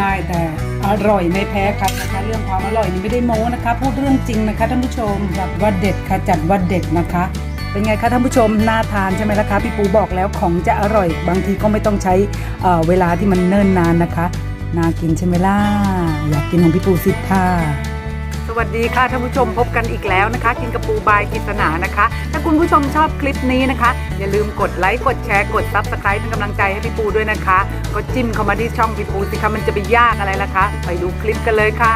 ง่ายแต่อร่อยไม่แพ้ครับนะคะเรื่องความอร่อยนี่ไม่ได้โม้นะคะ พูดเรื่องจริงนะคะท่านผู้ชมจัดว่าเด็ดค่ะจัดว่าเด็ดนะคะ เป็นไงคะท่านผู้ชมน่าทานใช่ไหมล่ะคะพี่ปูบอกแล้วของจะอร่อย บางทีก็ไม่ต้องใช้เวลาที่มันเนิ่นนานนะคะน่ากินใช่ไหมล่ะอยากกินของพี่ปูสิท่า วัสดีค่ะท่านผู้ชมพบกันอีกแล้วนะคะ กินกระปูบายกิษณานะคะ ถ้าคุณผู้ชมชอบคลิปนี้นะคะ อย่าลืมกดไลค์กดแชร์กดซับสไครต์เป็นกำลังใจให้พี่ปูด้วยนะคะ ก็จิ้มเข้ามาที่ช่องพี่ปูสิคะมันจะไปยากอะไรล่ะคะ ไปดูคลิปกันเลยค่ะ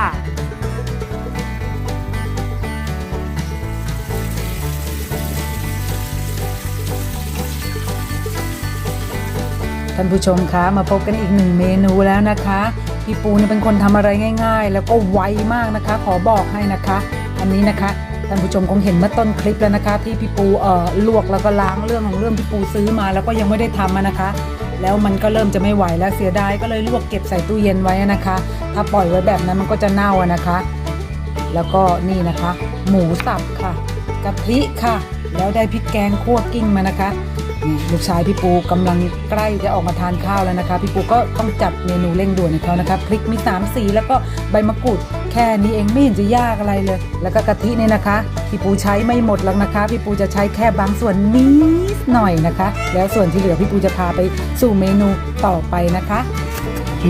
ท่านผู้ชมคะมาพบกันอีกหนึ่งเมนูแล้วนะคะ พี่ปูเนี่ยเป็นคนทำอะไรง่าย ๆ แล้วก็ไวมากนะคะ ขอบอกให้นะคะ อันนี้นะคะท่านผู้ชมคงเห็นเมื่อต้นคลิปแล้วนะคะ ที่พี่ปูเอ่อลวกแล้วก็ล้างเรื่องของเรื่องพี่ปูซื้อมา แล้วก็ยังไม่ได้ทำนะคะ แล้วมันก็เริ่มจะไม่ไหวแล้วเสียดายก็เลยลวกเก็บใส่ตู้เย็นไว้นะคะ ถ้าปล่อยไว้แบบนั้นมันก็จะเน่านะคะ แล้วก็นี่นะคะ หมูสับค่ะกะทิค่ะ แล้วได้พริกแกงคั่วกิ้งมานะคะ ลูกชายพี่ปูกำลังใกล้จะออกมาทานข้าวแล้วนะคะ พี่ปูก็ต้องจัดเมนูเร่งด่วนให้เขานะคะพริกมี3ามสีแล้วก็ใบมะกรูดแค่นี้เองไม่เห็นจะยากอะไรเลย แล้วก็กะทิเนี่ยนะคะ พี่ปูใช้ไม่หมดหรอกนะคะ พี่ปูจะใช้แค่บางส่วนนิดหน่อยนะคะ แล้วส่วนที่เหลือพี่ปูจะพาไปสู่เมนูต่อไปนะคะ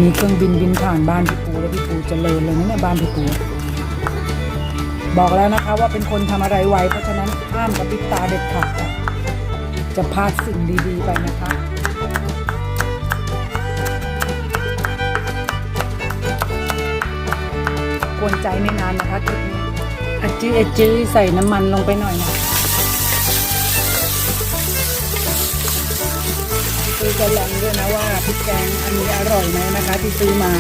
มีเครื่องบินบินผ่านบ้านพี่ปูแล้วพี่ปูเจริญเลยนะเนี่ยบ้านพี่ปูบอกแล้วนะคะว่าเป็นคนทำอะไรไวเพราะฉะนั้นห้ามกับพริบตาเด็ดขาด จะพลาดสิ่งดีๆไปนะคะกวนใจไม่นานนะคะคลิปนี้อาจื้ออาจื้อใส่น้ำมันลงไปหน่อยนะคือจะลองด้วยนะว่าพริกแกงอันนี้อร่อยไหมนะคะที่ซื้อมา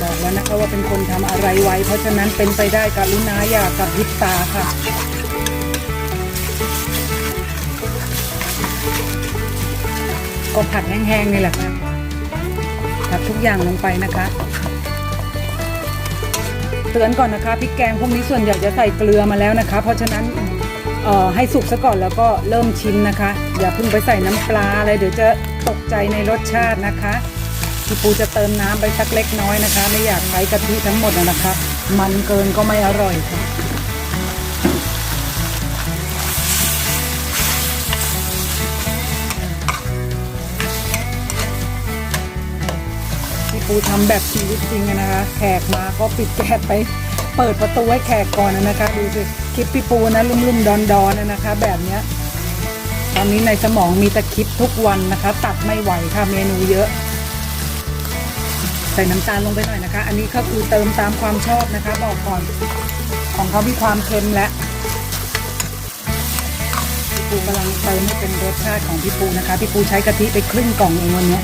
บอกแล้วนะคะว่าเป็นคนทำอะไรไวเพราะฉะนั้นเป็นไปได้กรุณาอย่ากับพริบตาค่ะ ก็ผัดแห้งๆนี่แหละค่ะผัดทุกอย่างลงไปนะคะเตือนก่อนนะคะพริกแกงพวกนี้ส่วนใหญ่จะใส่เกลือมาแล้วนะคะ เพราะฉะนั้นเอ่อให้สุกซะก่อนแล้วก็เริ่มชิมนะคะ อย่าเพิ่งไปใส่น้ำปลาอะไรเดี๋ยวจะตกใจในรสชาตินะคะพี่ปูจะเติมน้ำไปสักเล็กน้อยนะคะ ไม่อยากใช้กะทิทั้งหมดนะนะคะ มันเกินก็ไม่อร่อยค่ะ ปูทำแบบชีวิตจริงอะนะคะ แขกมาก็ปิดแก๊สไป เปิดประตูให้แขกก่อนนะคะ ดูสิคลิปพี่ปูนะลุ่มๆดอนๆนะคะ แบบเนี้ยตอนนี้ในสมองมีแต่คลิปทุกวันนะคะ ตัดไม่ไหวค่ะเมนูเยอะ ใส่น้ำตาลลงไปหน่อยนะคะ อันนี้ก็คือเติมตามความชอบนะคะ บอกก่อนของเขามีความเค็มและพี่ปูกำลังเติมให้เป็นรสชาติของพี่ปูนะคะ พี่ปูใช้กะทิไปครึ่งกล่องเองวันเนี้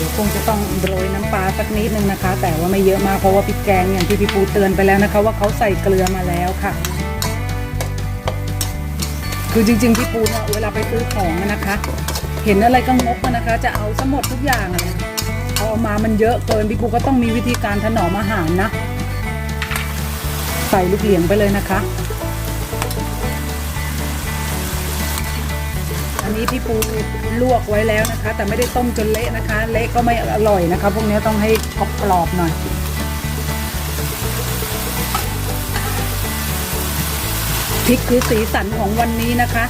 ดี๋ยวคงจะต้องโรยน้ำปลาสักนิดนึงนะคะ แต่ว่าไม่เยอะมากเพราะว่าพริกแกงอย่างที่พี่ปูเตือนไปแล้วนะคะ ว่าเขาใส่เกลือมาแล้วค่ะ คือจริงๆพี่ปูเนี่ยเวลาไปซื้อของนะคะ เห็นอะไรก็งกนะคะ จะเอาสมดทุกอย่างเนี่ยเอามามันเยอะเกินพี่ปูก็ต้องมีวิธีการถนอมอาหารนะ ใส่ลูกเหลียงไปเลยนะคะ อันนี้พี่ปูลวกไว้แล้วนะคะ แต่ไม่ได้ต้มจนเละนะคะ เละก็ไม่อร่อยนะคะ พวกนี้ต้องให้กรอบๆหน่อยพริกคือสีสันของวันนี้นะคะ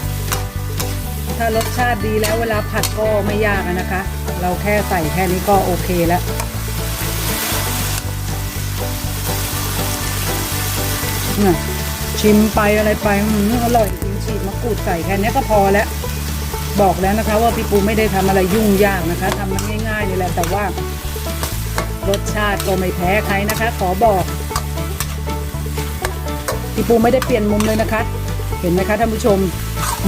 ถ้ารสชาติดีแล้วเวลาผัดก็ไม่ยากนะคะ เราแค่ใส่แค่นี้ก็โอเคแล้วชิมไปอะไรไปอร่อยจริงฉีดมะกรูดใส่แค่นี้ก็พอแล้ว บอกแล้วนะคะ ว่าพี่ปูไม่ได้ทำอะไรยุ่งยากนะคะทำมันง่ายๆนี่แหละแต่ว่ารสชาติก็ไม่แพ้ใครนะคะ ขอบอกพี่ปูไม่ได้เปลี่ยนมุมเลยนะคะ เห็นไหมคะท่านผู้ชม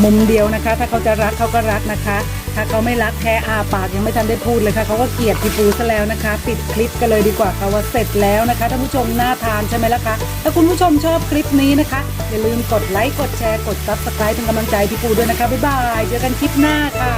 มุมเดียวนะคะ ถ้าเขาจะรักเขาก็รักนะคะ ถ้าเขาไม่รักแค่อาปากยังไม่ทันได้พูดเลยค่ะเขาก็เกลียดพี่ปูซะแล้วนะคะ ปิดคลิปกันเลยดีกว่าค่ะว่าเสร็จแล้วนะคะท่านผู้ชมน่าทานใช่ไหมล่ะคะถ้าคุณผู้ชมชอบคลิปนี้นะคะ อย่าลืมกดไลค์กดแชร์กดซับสไครต์เป็นกำลังใจพี่ปูด้วยนะคะบ๊ายบายเจอกันคลิปหน้าค่ะ